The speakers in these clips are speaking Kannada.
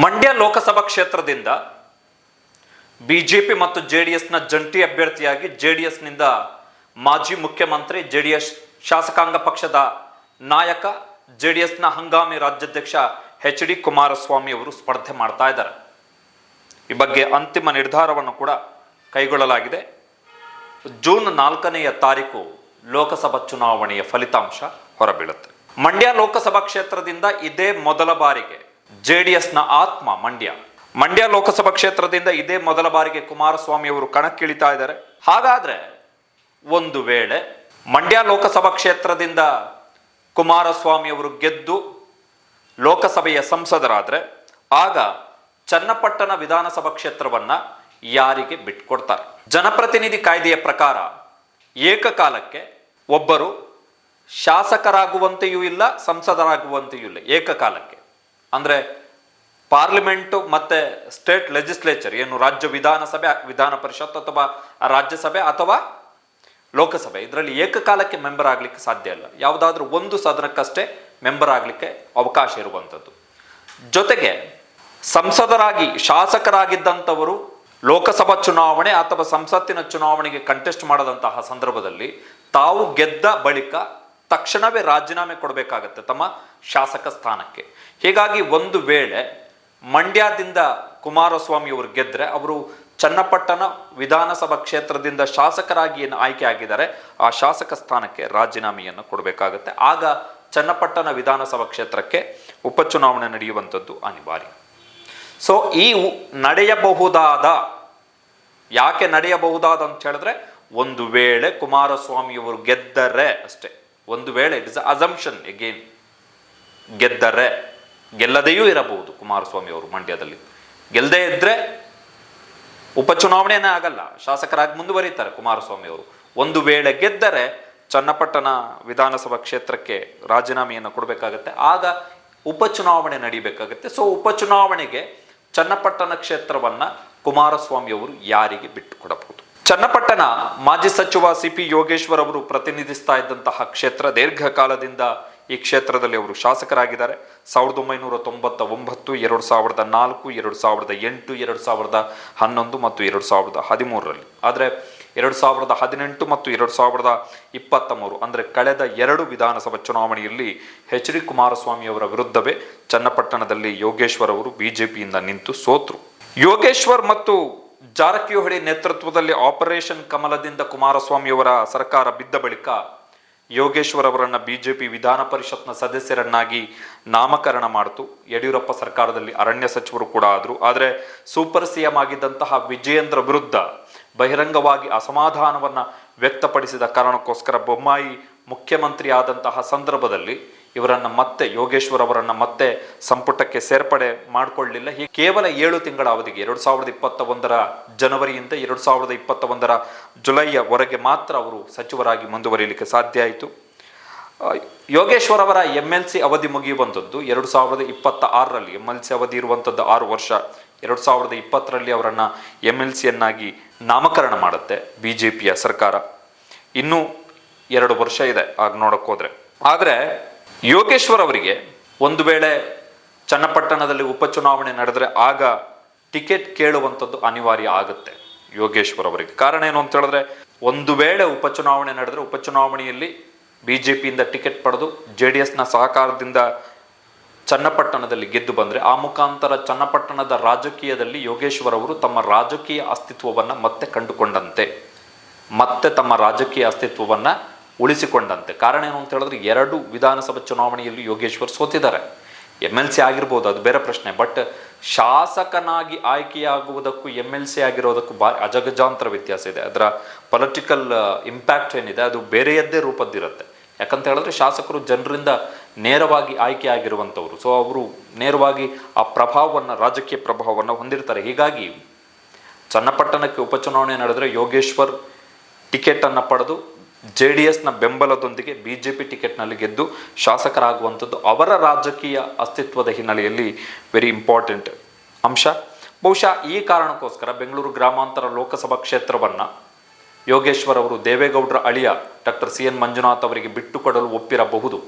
ಮಂಡ್ಯ ಲೋಕಸಭಾ ಕ್ಷೇತ್ರದಿಂದ ಬಿಜೆಪಿ ಮತ್ತು ಜೆ ಡಿ ಎಸ್ನ ಜಂಟಿ ಅಭ್ಯರ್ಥಿಯಾಗಿ ಜೆ ಡಿ ಎಸ್ನಿಂದ ಮಾಜಿ ಮುಖ್ಯಮಂತ್ರಿ ಜೆ ಡಿ ಎಸ್ ಶಾಸಕಾಂಗ ಪಕ್ಷದ ನಾಯಕ ಜೆ ಡಿ ಎಸ್ನ ಹಂಗಾಮಿ ರಾಜ್ಯಾಧ್ಯಕ್ಷ ಎಚ್ ಡಿ ಕುಮಾರಸ್ವಾಮಿ ಅವರು ಸ್ಪರ್ಧೆ ಮಾಡ್ತಾ ಇದ್ದಾರೆ. ಈ ಬಗ್ಗೆ ಅಂತಿಮ ನಿರ್ಧಾರವನ್ನು ಕೂಡ ಕೈಗೊಳ್ಳಲಾಗಿದೆ. ಜೂನ್ ನಾಲ್ಕನೆಯ ತಾರೀಕು ಲೋಕಸಭಾ ಚುನಾವಣೆಯ ಫಲಿತಾಂಶ ಹೊರಬೀಳುತ್ತೆ. ಮಂಡ್ಯ ಲೋಕಸಭಾ ಕ್ಷೇತ್ರದಿಂದ ಇದೇ ಮೊದಲ ಬಾರಿಗೆ ಜೆ ಡಿ ಎಸ್ನ ಆತ್ಮ ಮಂಡ್ಯ. ಮಂಡ್ಯ ಲೋಕಸಭಾ ಕ್ಷೇತ್ರದಿಂದ ಇದೇ ಮೊದಲ ಬಾರಿಗೆ ಕುಮಾರಸ್ವಾಮಿ ಅವರು ಕಣಕ್ಕಿಳಿತಾ ಇದ್ದಾರೆ. ಹಾಗಾದ್ರೆ ಒಂದು ವೇಳೆ ಮಂಡ್ಯ ಲೋಕಸಭಾ ಕ್ಷೇತ್ರದಿಂದ ಕುಮಾರಸ್ವಾಮಿ ಅವರು ಗೆದ್ದು ಲೋಕಸಭೆಯ ಸಂಸದರಾದರೆ ಆಗ ಚನ್ನಪಟ್ಟಣ ವಿಧಾನಸಭಾ ಕ್ಷೇತ್ರವನ್ನ ಯಾರಿಗೆ ಬಿಟ್ಕೊಡ್ತಾರೆ? ಜನಪ್ರತಿನಿಧಿ ಕಾಯ್ದೆಯ ಪ್ರಕಾರ ಏಕಕಾಲಕ್ಕೆ ಒಬ್ಬರು ಶಾಸಕರಾಗುವಂತೆಯೂ ಇಲ್ಲ, ಸಂಸದರಾಗುವಂತೆಯೂ ಇಲ್ಲ. ಏಕಕಾಲಕ್ಕೆ. ಅಂದ್ರೆ ಪಾರ್ಲಿಮೆಂಟು ಮತ್ತೆ ಸ್ಟೇಟ್ ಲೆಜಿಸ್ಲೇಚರ್, ಏನು ರಾಜ್ಯ ವಿಧಾನಸಭೆ, ವಿಧಾನ ಪರಿಷತ್ ಅಥವಾ ರಾಜ್ಯಸಭೆ ಅಥವಾ ಲೋಕಸಭೆ, ಇದರಲ್ಲಿ ಏಕಕಾಲಕ್ಕೆ ಮೆಂಬರ್ ಆಗಲಿಕ್ಕೆ ಸಾಧ್ಯ ಇಲ್ಲ. ಯಾವುದಾದ್ರೂ ಒಂದು ಸದನಕ್ಕಷ್ಟೇ ಮೆಂಬರ್ ಆಗಲಿಕ್ಕೆ ಅವಕಾಶ ಇರುವಂಥದ್ದು. ಜೊತೆಗೆ ಸಂಸದರಾಗಿ ಶಾಸಕರಾಗಿದ್ದಂಥವರು ಲೋಕಸಭಾ ಚುನಾವಣೆ ಅಥವಾ ಸಂಸತ್ತಿನ ಚುನಾವಣೆಗೆ ಕಂಟೆಸ್ಟ್ ಮಾಡದಂತಹ ಸಂದರ್ಭದಲ್ಲಿ ತಾವು ಗೆದ್ದ ಬಳಿಕ ತಕ್ಷಣವೇ ರಾಜೀನಾಮೆ ಕೊಡಬೇಕಾಗತ್ತೆ. ತಮ್ಮ ಶಾಸಕ ಸ್ಥಾನಕ್ಕೆ. ಹೀಗಾಗಿ ಒಂದು ವೇಳೆ ಮಂಡ್ಯದಿಂದ ಕುಮಾರಸ್ವಾಮಿ ಅವರು ಗೆದ್ದರೆ ಅವರು ಚನ್ನಪಟ್ಟಣ ವಿಧಾನಸಭಾ ಕ್ಷೇತ್ರದಿಂದ ಶಾಸಕರಾಗಿ ಏನು ಆಯ್ಕೆ ಆಗಿದ್ದಾರೆ, ಆ ಶಾಸಕ ಸ್ಥಾನಕ್ಕೆ ರಾಜೀನಾಮೆಯನ್ನು ಕೊಡಬೇಕಾಗತ್ತೆ. ಆಗ ಚನ್ನಪಟ್ಟಣ ವಿಧಾನಸಭಾ ಕ್ಷೇತ್ರಕ್ಕೆ ಉಪಚುನಾವಣೆ ನಡೆಯುವಂಥದ್ದು ಅನಿವಾರ್ಯ. ಸೊ ಈ ನಡೆಯಬಹುದಾದ, ಯಾಕೆ ನಡೆಯಬಹುದಾದ ಅಂತ ಹೇಳಿದ್ರೆ, ಒಂದು ವೇಳೆ ಕುಮಾರಸ್ವಾಮಿಯವರು ಗೆದ್ದರೆ ಅಷ್ಟೇ. ಒಂದು ವೇಳೆ ಇಟ್ ಇಸ್ ಅಸಂಪ್ಷನ್ ಎಗೇನ್ ಗೆದ್ದರೆ ಗೆಲ್ಲದೆಯೂ ಇರಬಹುದು ಕುಮಾರಸ್ವಾಮಿ ಅವರು ಮಂಡ್ಯದಲ್ಲಿ. ಗೆಲ್ಲದೇ ಇದ್ರೆ ಉಪಚುನಾವಣೆನೇ ಆಗಲ್ಲ, ಶಾಸಕರಾಗಿ ಮುಂದುವರಿತಾರೆ ಕುಮಾರಸ್ವಾಮಿ ಅವರು. ಒಂದು ವೇಳೆ ಗೆದ್ದರೆ ಚನ್ನಪಟ್ಟಣ ವಿಧಾನಸಭಾ ಕ್ಷೇತ್ರಕ್ಕೆ ರಾಜೀನಾಮೆಯನ್ನು ಕೊಡಬೇಕಾಗತ್ತೆ, ಆಗ ಉಪಚುನಾವಣೆ ನಡೀಬೇಕಾಗತ್ತೆ. ಸೊ ಉಪಚುನಾವಣೆಗೆ ಚನ್ನಪಟ್ಟಣ ಕ್ಷೇತ್ರವನ್ನು ಕುಮಾರಸ್ವಾಮಿ ಅವರು ಯಾರಿಗೆ ಬಿಟ್ಟು ಕೊಡಬಹುದು? ಚನ್ನಪಟ್ಟಣ ಮಾಜಿ ಸಚಿವ ಸಿ ಪಿ ಯೋಗೇಶ್ವರ್ ಅವರು ಪ್ರತಿನಿಧಿಸ್ತಾ ಇದ್ದಂತಹ ಕ್ಷೇತ್ರ ದೀರ್ಘಕಾಲದಿಂದ ಈ ಕ್ಷೇತ್ರದಲ್ಲಿ ಅವರು ಶಾಸಕರಾಗಿದ್ದಾರೆ. ಸಾವಿರದ ಒಂಬೈನೂರ ತೊಂಬತ್ತ ಒಂಬತ್ತು ಎರಡು ಸಾವಿರದ ನಾಲ್ಕು, ಎರಡು ಸಾವಿರದ ಎಂಟು, ಎರಡು ಸಾವಿರದ ಹನ್ನೊಂದು ಮತ್ತು ಎರಡು ಸಾವಿರದ ಹದಿಮೂರರಲ್ಲಿ. ಆದರೆ ಎರಡು ಸಾವಿರದ ಹದಿನೆಂಟು ಮತ್ತು ಎರಡು ಸಾವಿರದ ಇಪ್ಪತ್ತ ಮೂರು ಅಂದರೆ ಕಳೆದ ಎರಡು ವಿಧಾನಸಭಾ ಚುನಾವಣೆಯಲ್ಲಿ ಎಚ್ ಡಿ ಕುಮಾರಸ್ವಾಮಿ ಅವರ ವಿರುದ್ಧವೇ ಚನ್ನಪಟ್ಟಣದಲ್ಲಿ ಯೋಗೇಶ್ವರ್ ಅವರು ಬಿಜೆಪಿಯಿಂದ ನಿಂತು ಸೋತರು. ಯೋಗೇಶ್ವರ್ ಮತ್ತು ಜಾರಕಿಹೊಳಿ ನೇತೃತ್ವದಲ್ಲಿ ಆಪರೇಷನ್ ಕಮಲದಿಂದ ಕುಮಾರಸ್ವಾಮಿಯವರ ಸರ್ಕಾರ ಬಿದ್ದ ಬಳಿಕ ಯೋಗೇಶ್ವರ್ ಅವರನ್ನ ಬಿಜೆಪಿ ವಿಧಾನ ಪರಿಷತ್ನ ಸದಸ್ಯರನ್ನಾಗಿ ನಾಮಕರಣ ಮಾಡಿತು. ಯಡಿಯೂರಪ್ಪ ಸರ್ಕಾರದಲ್ಲಿ ಅರಣ್ಯ ಸಚಿವರು ಕೂಡ ಆದರು. ಆದರೆ ಸೂಪರ್ ಸಿಎಂ ಆಗಿದ್ದಂತಹ ವಿಜಯೇಂದ್ರ ವಿರುದ್ಧ ಬಹಿರಂಗವಾಗಿ ಅಸಮಾಧಾನವನ್ನು ವ್ಯಕ್ತಪಡಿಸಿದ ಕಾರಣಕ್ಕೋಸ್ಕರ ಬೊಮ್ಮಾಯಿ ಮುಖ್ಯಮಂತ್ರಿ ಆದಂತಹ ಸಂದರ್ಭದಲ್ಲಿ ಇವರನ್ನ ಮತ್ತೆ ಯೋಗೇಶ್ವರ್ ಅವರನ್ನು ಮತ್ತೆ ಸಂಪುಟಕ್ಕೆ ಸೇರ್ಪಡೆ ಮಾಡಿಕೊಳ್ಳಲಿಲ್ಲ ಈ ಕೇವಲ ಏಳು ತಿಂಗಳ ಅವಧಿಗೆ, ಎರಡು ಸಾವಿರದ ಇಪ್ಪತ್ತ ಒಂದರ ಜನವರಿಯಿಂದ ಎರಡು ಸಾವಿರದ ಇಪ್ಪತ್ತ ಒಂದರ ಜುಲೈಯವರೆಗೆ ಮಾತ್ರ ಅವರು ಸಚಿವರಾಗಿ ಮುಂದುವರಿಯಲಿಕ್ಕೆ ಸಾಧ್ಯ ಆಯಿತು. ಯೋಗೇಶ್ವರ್ ಅವರ ಎಂ ಎಲ್ ಸಿ ಅವಧಿ ಮುಗಿಯುವಂಥದ್ದು ಎರಡು ಸಾವಿರದ ಇಪ್ಪತ್ತ ಆರರಲ್ಲಿ ಎಂ ಎಲ್ ಸಿ ಅವಧಿ ಇರುವಂಥದ್ದು ಆರು ವರ್ಷ. ಎರಡು ಸಾವಿರದ ಇಪ್ಪತ್ತರಲ್ಲಿ ಅವರನ್ನು ಎಂ ಎಲ್ ಸಿಯನ್ನಾಗಿ ನಾಮಕರಣ ಮಾಡುತ್ತೆ ಬಿ ಜೆ ಪಿಯ ಸರ್ಕಾರ. ಇನ್ನೂ ಎರಡು ವರ್ಷ ಇದೆ, ಆಗ ನೋಡೋಕ್ಕೋದ್ರೆ. ಆದರೆ ಯೋಗೇಶ್ವರ್ ಅವರಿಗೆ ಒಂದು ವೇಳೆ ಚನ್ನಪಟ್ಟಣದಲ್ಲಿ ಉಪಚುನಾವಣೆ ನಡೆದರೆ ಆಗ ಟಿಕೆಟ್ ಕೇಳುವಂಥದ್ದು ಅನಿವಾರ್ಯ ಆಗುತ್ತೆ ಯೋಗೇಶ್ವರ್ ಅವರಿಗೆ. ಕಾರಣ ಏನು ಅಂತ ಹೇಳಿದ್ರೆ, ಒಂದು ವೇಳೆ ಉಪಚುನಾವಣೆ ನಡೆದರೆ ಉಪಚುನಾವಣೆಯಲ್ಲಿ ಬಿ ಜೆ ಪಿಯಿಂದ ಟಿಕೆಟ್ ಪಡೆದು ಜೆ ಡಿ ಎಸ್ನ ಸಹಕಾರದಿಂದ ಚನ್ನಪಟ್ಟಣದಲ್ಲಿ ಗೆದ್ದು ಬಂದರೆ, ಆ ಮುಖಾಂತರ ಚನ್ನಪಟ್ಟಣದ ರಾಜಕೀಯದಲ್ಲಿ ಯೋಗೇಶ್ವರ್ ಅವರು ತಮ್ಮ ರಾಜಕೀಯ ಅಸ್ತಿತ್ವವನ್ನು ಮತ್ತೆ ಕಂಡುಕೊಂಡಂತೆ. ಮತ್ತೆ ತಮ್ಮ ರಾಜಕೀಯ ಅಸ್ತಿತ್ವವನ್ನ ಉಳಿಸಿಕೊಂಡಂತೆ. ಕಾರಣ ಏನು ಅಂತ ಹೇಳಿದ್ರೆ ಎರಡು ವಿಧಾನಸಭಾ ಚುನಾವಣೆಯಲ್ಲಿ ಯೋಗೇಶ್ವರ್ ಸೋತಿದ್ದಾರೆ. ಎಂ ಎಲ್ ಸಿ ಆಗಿರ್ಬೋದು, ಅದು ಬೇರೆ ಪ್ರಶ್ನೆ. ಬಟ್ ಶಾಸಕನಾಗಿ ಆಯ್ಕೆಯಾಗುವುದಕ್ಕೂ ಎಂ ಎಲ್ ಸಿ ಆಗಿರೋದಕ್ಕೂ ಬಾ ಅಜಗಜಾಂತರ ವ್ಯತ್ಯಾಸ ಇದೆ. ಅದರ ಪೊಲಿಟಿಕಲ್ ಇಂಪ್ಯಾಕ್ಟ್ ಏನಿದೆ, ಅದು ಬೇರೆಯದ್ದೇ ರೂಪದ್ದಿರುತ್ತೆ. ಯಾಕಂತ ಹೇಳಿದ್ರೆ ಶಾಸಕರು ಜನರಿಂದ ನೇರವಾಗಿ ಆಯ್ಕೆ ಆಗಿರುವಂಥವ್ರು ಸೊ ಅವರು ನೇರವಾಗಿ ಆ ಪ್ರಭಾವವನ್ನು, ರಾಜಕೀಯ ಪ್ರಭಾವವನ್ನು ಹೊಂದಿರ್ತಾರೆ. ಹೀಗಾಗಿ ಚನ್ನಪಟ್ಟಣಕ್ಕೆ ಉಪಚುನಾವಣೆ ನಡೆದರೆ ಯೋಗೇಶ್ವರ್ ಟಿಕೆಟನ್ನು ಪಡೆದು ಜೆ ಡಿ ಎಸ್ನ ಬೆಂಬಲದೊಂದಿಗೆ ಬಿ ಜೆ ಪಿ ಟಿಕೆಟ್ನಲ್ಲಿ ಗೆದ್ದು ಶಾಸಕರಾಗುವಂಥದ್ದು ಅವರ ರಾಜಕೀಯ ಅಸ್ತಿತ್ವದ ಹಿನ್ನೆಲೆಯಲ್ಲಿ ವೆರಿ ಇಂಪಾರ್ಟೆಂಟ್ ಅಂಶ. ಬಹುಶಃ ಈ ಕಾರಣಕ್ಕೋಸ್ಕರ ಬೆಂಗಳೂರು ಗ್ರಾಮಾಂತರ ಲೋಕಸಭಾ ಕ್ಷೇತ್ರವನ್ನು ಯೋಗೇಶ್ವರ್ ಅವರು ದೇವೇಗೌಡರ ಅಳಿಯ ಡಾಕ್ಟರ್ ಸಿ ಎನ್ ಮಂಜುನಾಥ್ ಅವರಿಗೆ ಬಿಟ್ಟುಕೊಡಲು ಒಪ್ಪಿರಬಹುದು.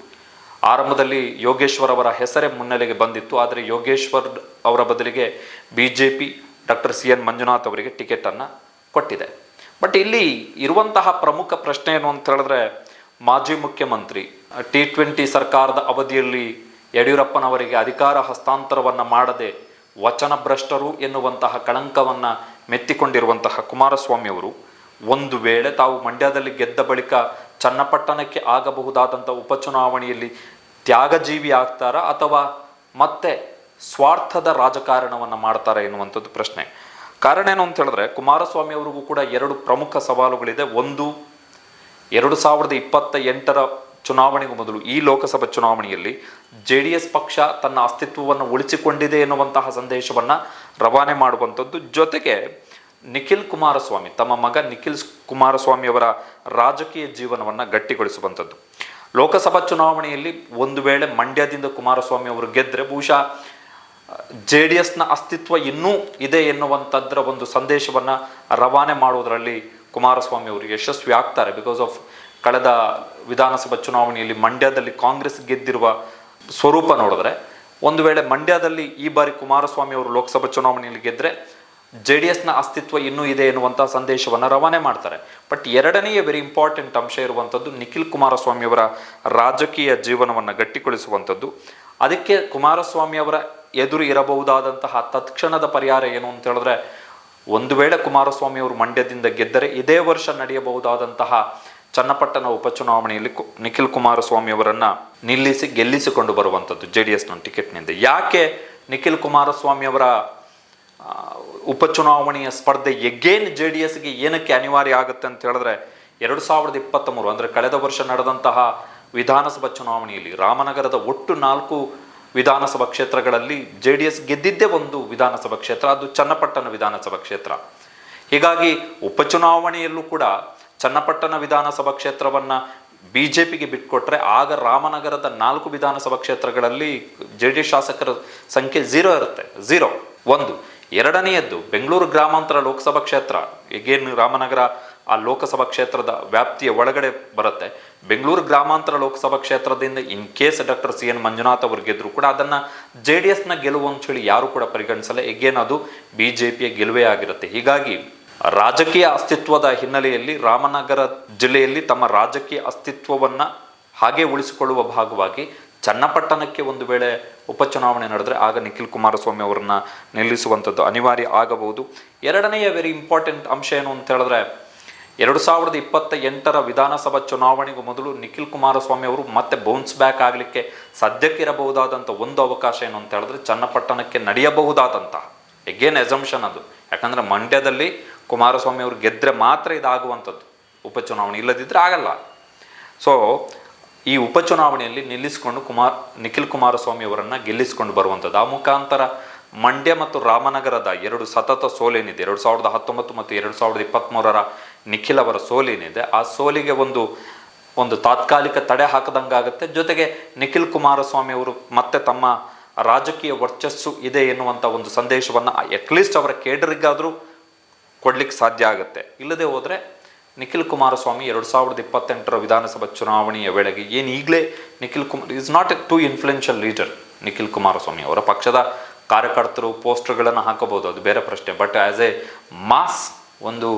ಆರಂಭದಲ್ಲಿ ಯೋಗೇಶ್ವರ್ ಅವರ ಹೆಸರೇ ಮುನ್ನೆಲೆಗೆ ಬಂದಿತ್ತು, ಆದರೆ ಯೋಗೇಶ್ವರ್ ಅವರ ಬದಲಿಗೆ B J P doctor C N Manjunath ಅವರಿಗೆ ಟಿಕೆಟನ್ನು ಕೊಟ್ಟಿದೆ. ಬಟ್ ಇಲ್ಲಿ ಇರುವಂತಹ ಪ್ರಮುಖ ಪ್ರಶ್ನೆ ಏನು ಅಂತ ಹೇಳಿದ್ರೆ, ಮಾಜಿ ಮುಖ್ಯಮಂತ್ರಿ ಟಿ ಟ್ವೆಂಟಿ ಸರ್ಕಾರದ ಅವಧಿಯಲ್ಲಿ ಯಡಿಯೂರಪ್ಪನವರಿಗೆ ಅಧಿಕಾರ ಹಸ್ತಾಂತರವನ್ನು ಮಾಡದೆ ವಚನಭ್ರಷ್ಟರು ಎನ್ನುವಂತಹ ಕಳಂಕವನ್ನು ಮೆತ್ತಿಕೊಂಡಿರುವಂತಹ ಕುಮಾರಸ್ವಾಮಿ ಅವರು, ಒಂದು ವೇಳೆ ತಾವು ಮಂಡ್ಯದಲ್ಲಿ ಗೆದ್ದ ಬಳಿಕ ಚನ್ನಪಟ್ಟಣಕ್ಕೆ ಆಗಬಹುದಾದಂಥ ಉಪಚುನಾವಣೆಯಲ್ಲಿ ತ್ಯಾಗಜೀವಿ ಆಗ್ತಾರಾ ಅಥವಾ ಮತ್ತೆ ಸ್ವಾರ್ಥದ ರಾಜಕಾರಣವನ್ನು ಮಾಡ್ತಾರೆ ಎನ್ನುವಂಥದ್ದು ಪ್ರಶ್ನೆ. ಕಾರಣ ಏನು ಅಂತ ಹೇಳಿದ್ರೆ, ಕುಮಾರಸ್ವಾಮಿ ಅವರಿಗೂ ಕೂಡ ಎರಡು ಪ್ರಮುಖ ಸವಾಲುಗಳಿದೆ. ಒಂದು, ಎರಡು ಸಾವಿರದ ಇಪ್ಪತ್ತ ಎಂಟರ ಚುನಾವಣೆಗೂ ಮೊದಲು, ಈ ಲೋಕಸಭಾ ಚುನಾವಣೆಯಲ್ಲಿ ಜೆ ಡಿ ಎಸ್ ಪಕ್ಷ ತನ್ನ ಅಸ್ತಿತ್ವವನ್ನು ಉಳಿಸಿಕೊಂಡಿದೆ ಎನ್ನುವಂತಹ ಸಂದೇಶವನ್ನು ರವಾನೆ ಮಾಡುವಂಥದ್ದು. ಜೊತೆಗೆ ನಿಖಿಲ್ ಕುಮಾರಸ್ವಾಮಿ, ತಮ್ಮ ಮಗ ನಿಖಿಲ್ ಕುಮಾರಸ್ವಾಮಿ ಅವರ ರಾಜಕೀಯ ಜೀವನವನ್ನು ಗಟ್ಟಿಗೊಳಿಸುವಂಥದ್ದು. ಲೋಕಸಭಾ ಚುನಾವಣೆಯಲ್ಲಿ ಒಂದು ವೇಳೆ ಮಂಡ್ಯದಿಂದ ಕುಮಾರಸ್ವಾಮಿ ಅವರು ಗೆದ್ದರೆ ಬಹುಶಃ ಜೆ ಡಿ ಎಸ್ನ ಅಸ್ತಿತ್ವ ಇನ್ನೂ ಇದೆ ಎನ್ನುವಂಥದ್ರ ಒಂದು ಸಂದೇಶವನ್ನು ರವಾನೆ ಮಾಡುವುದರಲ್ಲಿ ಕುಮಾರಸ್ವಾಮಿ ಅವರು ಯಶಸ್ವಿ ಆಗ್ತಾರೆ. ಬಿಕಾಸ್ ಆಫ್ ಕಳೆದ ವಿಧಾನಸಭಾ ಚುನಾವಣೆಯಲ್ಲಿ ಮಂಡ್ಯದಲ್ಲಿ ಕಾಂಗ್ರೆಸ್ ಗೆದ್ದಿರುವ ಸ್ವರೂಪ ನೋಡಿದ್ರೆ, ಒಂದು ವೇಳೆ ಮಂಡ್ಯದಲ್ಲಿ ಈ ಬಾರಿ ಕುಮಾರಸ್ವಾಮಿ ಅವರು ಲೋಕಸಭಾ ಚುನಾವಣೆಯಲ್ಲಿ ಗೆದ್ದರೆ ಜೆ ಡಿ ಎಸ್ನ ಅಸ್ತಿತ್ವ ಇನ್ನೂ ಇದೆ ಎನ್ನುವಂಥ ಸಂದೇಶವನ್ನು ರವಾನೆ ಮಾಡ್ತಾರೆ. ಬಟ್ ಎರಡನೆಯ ವೆರಿ ಇಂಪಾರ್ಟೆಂಟ್ ಅಂಶ ಇರುವಂಥದ್ದು ನಿಖಿಲ್ ಕುಮಾರಸ್ವಾಮಿ ಅವರ ರಾಜಕೀಯ ಜೀವನವನ್ನು ಗಟ್ಟಿಗೊಳಿಸುವಂಥದ್ದು ಅದಕ್ಕೆ ಕುಮಾರಸ್ವಾಮಿ ಅವರ ಎದುರು ಇರಬಹುದಾದಂತಹ ತತ್ಕ್ಷಣದ ಪರಿಹಾರ ಏನು ಅಂತ ಹೇಳಿದ್ರೆ, ಒಂದು ವೇಳೆ ಕುಮಾರಸ್ವಾಮಿ ಅವರು ಮಂಡ್ಯದಿಂದ ಗೆದ್ದರೆ ಇದೇ ವರ್ಷ ನಡೆಯಬಹುದಾದಂತಹ ಚನ್ನಪಟ್ಟಣ ಉಪಚುನಾವಣೆಯಲ್ಲಿ ನಿಖಿಲ್ ಕುಮಾರಸ್ವಾಮಿ ಅವರನ್ನ ನಿಲ್ಲಿಸಿ ಗೆಲ್ಲಿಸಿಕೊಂಡು ಬರುವಂಥದ್ದು ಜೆ ಡಿ ಎಸ್ನ ಟಿಕೆಟ್ನಿಂದ. ಯಾಕೆ ನಿಖಿಲ್ ಕುಮಾರಸ್ವಾಮಿ ಅವರ ಉಪಚುನಾವಣೆಯ ಸ್ಪರ್ಧೆ ಎಗೇನ್ ಜೆ ಡಿ ಎಸ್ಗೆ ಏನಕ್ಕೆ ಅನಿವಾರ್ಯ ಆಗುತ್ತೆ ಅಂತ ಹೇಳಿದ್ರೆ, ಎರಡು ಸಾವಿರದ ಇಪ್ಪತ್ತ ಮೂರು ಅಂದರೆ ಕಳೆದ ವರ್ಷ ನಡೆದಂತಹ ವಿಧಾನಸಭಾ ಚುನಾವಣೆಯಲ್ಲಿ ರಾಮನಗರದ ಒಟ್ಟು ನಾಲ್ಕು ವಿಧಾನಸಭಾ ಕ್ಷೇತ್ರಗಳಲ್ಲಿ ಜೆ ಡಿ ಎಸ್ ಗೆದ್ದಿದ್ದೇ ಒಂದು ವಿಧಾನಸಭಾ ಕ್ಷೇತ್ರ, ಅದು ಚನ್ನಪಟ್ಟಣ ವಿಧಾನಸಭಾ ಕ್ಷೇತ್ರ. ಹೀಗಾಗಿ ಉಪಚುನಾವಣೆಯಲ್ಲೂ ಕೂಡ ಚನ್ನಪಟ್ಟಣ ವಿಧಾನಸಭಾ ಕ್ಷೇತ್ರವನ್ನು ಬಿ ಜೆ ಪಿಗೆ ಬಿಟ್ಕೊಟ್ರೆ ಆಗ ರಾಮನಗರದ ನಾಲ್ಕು ವಿಧಾನಸಭಾ ಕ್ಷೇತ್ರಗಳಲ್ಲಿ ಜೆ ಡಿ ಎಸ್ ಶಾಸಕರ ಸಂಖ್ಯೆ ಝೀರೋ ಇರುತ್ತೆ. ಝೀರೋ ಒಂದು. ಎರಡನೆಯದ್ದು, ಬೆಂಗಳೂರು ಗ್ರಾಮಾಂತರ ಲೋಕಸಭಾ ಕ್ಷೇತ್ರ. ಈಗೇನು ರಾಮನಗರ ಆ ಲೋಕಸಭಾ ಕ್ಷೇತ್ರದ ವ್ಯಾಪ್ತಿಯ ಒಳಗಡೆ ಬರುತ್ತೆ. ಬೆಂಗಳೂರು ಗ್ರಾಮಾಂತರ ಲೋಕಸಭಾ ಕ್ಷೇತ್ರದಿಂದ in case doctor C N Manjunath ಅವರು ಗೆದ್ರು ಕೂಡ ಅದನ್ನ ಜೆ ಡಿ ಎಸ್ನ ಗೆಲುವು ಅಂತ ಹೇಳಿ ಯಾರು ಕೂಡ ಪರಿಗಣಿಸಲ್ಲ. ಎಗೇನ್ ಅದು? ಬಿ ಜೆ ಪಿಯ ಗೆಲುವೇ ಆಗಿರುತ್ತೆ. ಹೀಗಾಗಿ ರಾಜಕೀಯ ಅಸ್ತಿತ್ವದ ಹಿನ್ನೆಲೆಯಲ್ಲಿ ರಾಮನಗರ ಜಿಲ್ಲೆಯಲ್ಲಿ ತಮ್ಮ ರಾಜಕೀಯ ಅಸ್ತಿತ್ವವನ್ನ ಹಾಗೆ ಉಳಿಸಿಕೊಳ್ಳುವ ಭಾಗವಾಗಿ ಚನ್ನಪಟ್ಟಣಕ್ಕೆ ಒಂದು ವೇಳೆ ಉಪಚುನಾವಣೆ ನಡೆದರೆ ಆಗ ನಿಖಿಲ್ ಕುಮಾರಸ್ವಾಮಿ ಅವರನ್ನ ನಿಲ್ಲಿಸುವಂಥದ್ದು ಅನಿವಾರ್ಯ ಆಗಬಹುದು. ಎರಡನೆಯ ವೆರಿ ಇಂಪಾರ್ಟೆಂಟ್ ಅಂಶ ಏನು ಅಂತ ಹೇಳಿದ್ರೆ ಎರಡು ಸಾವಿರದ ಇಪ್ಪತ್ತ ಎಂಟರ ವಿಧಾನಸಭಾ ಚುನಾವಣೆಗೂ ಮೊದಲು ನಿಖಿಲ್ ಕುಮಾರಸ್ವಾಮಿ ಅವರು ಮತ್ತೆ ಬೌನ್ಸ್ ಬ್ಯಾಕ್ ಆಗಲಿಕ್ಕೆ ಸದ್ಯಕ್ಕಿರಬಹುದಾದಂಥ ಒಂದು ಅವಕಾಶ ಏನು ಅಂತ ಹೇಳಿದ್ರೆ ಚನ್ನಪಟ್ಟಣಕ್ಕೆ ನಡೆಯಬಹುದಾದಂಥ ಎಗೇನ್ ಎಸಂಪ್ಷನ್ ಅದು. ಯಾಕಂದರೆ ಮಂಡ್ಯದಲ್ಲಿ ಕುಮಾರಸ್ವಾಮಿ ಅವರು ಗೆದ್ದರೆ ಮಾತ್ರ ಇದಾಗುವಂಥದ್ದು. ಉಪಚುನಾವಣೆ ಇಲ್ಲದಿದ್ದರೆ ಆಗಲ್ಲ. ಸೊ ಈ ಉಪಚುನಾವಣೆಯಲ್ಲಿ ನಿಲ್ಲಿಸಿಕೊಂಡು ಕುಮಾರ್, ನಿಖಿಲ್ ಕುಮಾರಸ್ವಾಮಿ ಅವರನ್ನು ಗೆಲ್ಲಿಸಿಕೊಂಡು ಬರುವಂಥದ್ದು. ಆ ಮುಖಾಂತರ ಮಂಡ್ಯ ಮತ್ತು ರಾಮನಗರದ ಎರಡು ಸತತ ಸೋಲೇನಿದೆ. ಎರಡು ಸಾವಿರದ ಹತ್ತೊಂಬತ್ತು ಮತ್ತು ಎರಡು ಸಾವಿರದ ಇಪ್ಪತ್ತ್ಮೂರರ ನಿಖಿಲ್ ಅವರ ಸೋಲಿನಿದೆ. ಆ ಸೋಲಿಗೆ ಒಂದು ಒಂದು ತಾತ್ಕಾಲಿಕ ತಡೆ ಹಾಕದಂಗಾಗುತ್ತೆ. ಜೊತೆಗೆ ನಿಖಿಲ್ ಕುಮಾರಸ್ವಾಮಿ ಅವರು ಮತ್ತೆ ತಮ್ಮ ರಾಜಕೀಯ ವರ್ಚಸ್ಸು ಇದೆ ಎನ್ನುವಂಥ ಒಂದು ಸಂದೇಶವನ್ನು ಅಟ್ಲೀಸ್ಟ್ ಅವರ ಕೇಡರಿಗಾದರೂ ಕೊಡ್ಲಿಕ್ಕೆ ಸಾಧ್ಯ ಆಗುತ್ತೆ. ಇಲ್ಲದೆ ಹೋದರೆ ನಿಖಿಲ್ ಕುಮಾರಸ್ವಾಮಿ ಎರಡು ಸಾವಿರದ ಇಪ್ಪತ್ತೆಂಟರ ವಿಧಾನಸಭಾ ಚುನಾವಣೆಯ ವೇಳೆಗೆ ಏನು ಈಗಲೇ Nikhil Kumar is not a to influential leader Nikhil Kumaraswamy ಅವರ. ಪಕ್ಷದ ಕಾರ್ಯಕರ್ತರು ಪೋಸ್ಟರ್ಗಳನ್ನು ಹಾಕಬಹುದು, ಅದು ಬೇರೆ ಪ್ರಶ್ನೆ. ಬಟ್ ಆ್ಯಸ್ ಎ ಮಾಸ್ ಒಂದು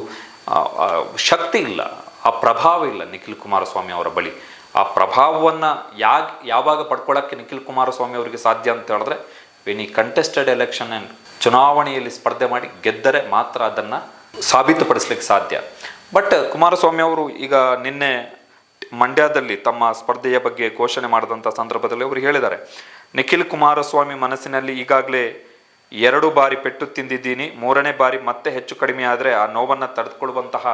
ಶಕ್ತಿ ಇಲ್ಲ, ಆ ಪ್ರಭಾವ ಇಲ್ಲ ನಿಖಿಲ್ ಕುಮಾರಸ್ವಾಮಿ ಅವರ ಬಳಿ. ಆ ಪ್ರಭಾವವನ್ನು ಯಾಕೆ ಯಾವಾಗ ಪಡ್ಕೊಳ್ಳೋಕ್ಕೆ ನಿಖಿಲ್ ಕುಮಾರಸ್ವಾಮಿ ಅವರಿಗೆ ಸಾಧ್ಯ ಅಂತ ಹೇಳಿದ್ರೆ when he contested election and ಚುನಾವಣೆಯಲ್ಲಿ ಸ್ಪರ್ಧೆ ಮಾಡಿ ಗೆದ್ದರೆ ಮಾತ್ರ ಅದನ್ನು ಸಾಬೀತುಪಡಿಸ್ಲಿಕ್ಕೆ ಸಾಧ್ಯ. ಬಟ್ ಕುಮಾರಸ್ವಾಮಿ ಅವರು ಈಗ ನಿನ್ನೆ ಮಂಡ್ಯದಲ್ಲಿ ತಮ್ಮ ಸ್ಪರ್ಧೆಯ ಬಗ್ಗೆ ಘೋಷಣೆ ಮಾಡಿದಂಥ ಸಂದರ್ಭದಲ್ಲಿ ಅವರು ಹೇಳಿದ್ದಾರೆ. ನಿಖಿಲ್ ಕುಮಾರಸ್ವಾಮಿ ಮನಸ್ಸಿನಲ್ಲಿ ಈಗಾಗಲೇ ಎರಡು ಬಾರಿ ಪೆಟ್ಟು ತಿಂದಿದ್ದೀನಿ, ಮೂರನೇ ಬಾರಿ ಮತ್ತೆ ಹೆಚ್ಚು ಕಡಿಮೆ ಆದರೆ ಆ ನೋವನ್ನು ತಡೆದುಕೊಳ್ಳುವಂತಹ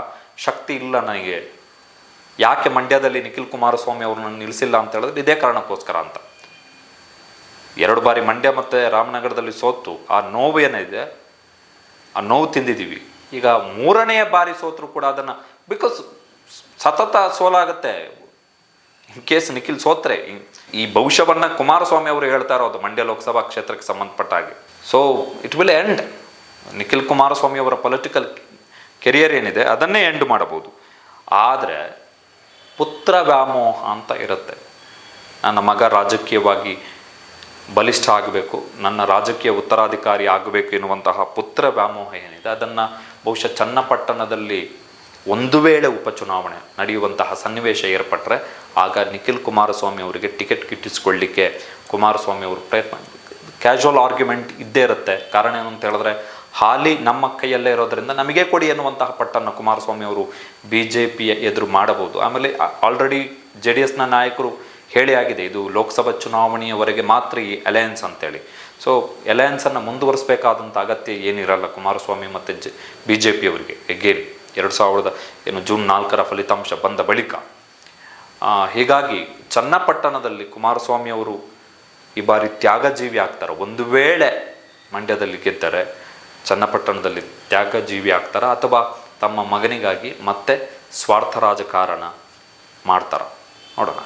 ಶಕ್ತಿ ಇಲ್ಲ ನನಗೆ. ಯಾಕೆ ಮಂಡ್ಯದಲ್ಲಿ ನಿಖಿಲ್ ಕುಮಾರಸ್ವಾಮಿ ಅವ್ರನ್ನ ನಿಲ್ಲಿಸಿಲ್ಲ ಅಂತ ಹೇಳಿದ್ರೆ ಇದೇ ಕಾರಣಕ್ಕೋಸ್ಕರ ಅಂತ. ಎರಡು ಬಾರಿ ಮಂಡ್ಯ ಮತ್ತು ರಾಮನಗರದಲ್ಲಿ ಸೋತು, ಆ ನೋವು ಏನಿದೆ? ಆ ನೋವು ತಿಂದಿದ್ದೀವಿ. ಈಗ ಮೂರನೆಯ ಬಾರಿ ಸೋತರು ಕೂಡ ಅದನ್ನು ಬಿಕಾಸ್ ಸತತ ಸೋಲಾಗುತ್ತೆ. ಇನ್ ಕೇಸ್ ನಿಖಿಲ್ ಸೋತ್ರೆ ಈ- ಭವಿಷ್ಯವನ್ನ ಕುಮಾರಸ್ವಾಮಿ ಅವರು ಹೇಳ್ತಾ ಇರೋದು ಮಂಡ್ಯ ಲೋಕಸಭಾ ಕ್ಷೇತ್ರಕ್ಕೆ ಸಂಬಂಧಪಟ್ಟ ಹಾಗೆ. So it will end Nikhil Kumaraswamy ಅವರ ಪೊಲಿಟಿಕಲ್ ಕೆರಿಯರ್ ಏನಿದೆ, ಅದನ್ನೇ ಎಂಡ್ ಮಾಡಬಹುದು. ಆದರೆ, ಪುತ್ರ ವ್ಯಾಮೋಹ ಅಂತ ಇರುತ್ತೆ. ನನ್ನ ಮಗ ರಾಜಕೀಯವಾಗಿ ಬಲಿಷ್ಠ ಆಗಬೇಕು, ನನ್ನ ರಾಜಕೀಯ ಉತ್ತರಾಧಿಕಾರಿ ಆಗಬೇಕು ಎನ್ನುವಂತಹ ಪುತ್ರ ವ್ಯಾಮೋಹ ಏನಿದೆ, ಅದನ್ನು ಬಹುಶಃ ಚನ್ನಪಟ್ಟಣದಲ್ಲಿ ಒಂದು ವೇಳೆ ಉಪಚುನಾವಣೆ ನಡೆಯುವಂತಹ ಸನ್ನಿವೇಶ ಏರ್ಪಟ್ಟರೆ ಆಗ ನಿಖಿಲ್ ಕುಮಾರಸ್ವಾಮಿ ಅವರಿಗೆ ಟಿಕೆಟ್ ಕಿಟ್ಟಿಸ್ಕೊಳ್ಳಿಕ್ಕೆ ಕುಮಾರಸ್ವಾಮಿ ಅವರು ಪ್ರಯತ್ನ ಕ್ಯಾಶುವಲ್ ಆರ್ಗ್ಯುಮೆಂಟ್ ಇದ್ದೇ ಇರುತ್ತೆ. ಕಾರಣ ಏನು ಅಂತ ಹೇಳಿದ್ರೆ, ಹಾಲಿ ನಮ್ಮ ಕೈಯಲ್ಲೇ ಇರೋದ್ರಿಂದ ನಮಗೆ ಕೊಡಿ ಎನ್ನುವಂತಹ ಪಟ್ಟನ್ನು ಕುಮಾರಸ್ವಾಮಿ ಅವರು ಬಿ ಜೆ ಪಿಯ ಎದುರು ಮಾಡಬಹುದು. ಆಮೇಲೆ ಆಲ್ರೆಡಿ ಜೆ ಡಿ ಎಸ್ನ ನಾಯಕರು ಹೇಳಿ ಆಗಿದೆ, ಇದು ಲೋಕಸಭಾ ಚುನಾವಣೆಯವರೆಗೆ ಮಾತ್ರ ಈ ಅಲಯನ್ಸ್ ಅಂತೇಳಿ. ಸೊ ಅಲಯನ್ಸನ್ನು ಮುಂದುವರಿಸಬೇಕಾದಂಥ ಅಗತ್ಯ ಏನಿರಲ್ಲ ಕುಮಾರಸ್ವಾಮಿ ಮತ್ತು ಜೆ ಬಿ ಜೆ ಪಿಯವರಿಗೆ ಎಗೇನ್ ಎರಡು ಸಾವಿರದ, ಏನು, ಜೂನ್ ನಾಲ್ಕರ ಫಲಿತಾಂಶ ಬಂದ ಬಳಿಕ. ಹೀಗಾಗಿ ಚನ್ನಪಟ್ಟಣದಲ್ಲಿ ಕುಮಾರಸ್ವಾಮಿ ಅವರು ಈ ಬಾರಿ ತ್ಯಾಗಜೀವಿ ಆಗ್ತಾರೆ. ಒಂದು ವೇಳೆ ಮಂಡ್ಯದಲ್ಲಿ ಗೆದ್ದರೆ ಚನ್ನಪಟ್ಟಣದಲ್ಲಿ ತ್ಯಾಗಜೀವಿ ಆಗ್ತಾರ ಅಥವಾ ತಮ್ಮ ಮಗನಿಗಾಗಿ ಮತ್ತೆ ಸ್ವಾರ್ಥ ರಾಜಕಾರಣ ಮಾಡ್ತಾರ. ನೋಡೋಣ.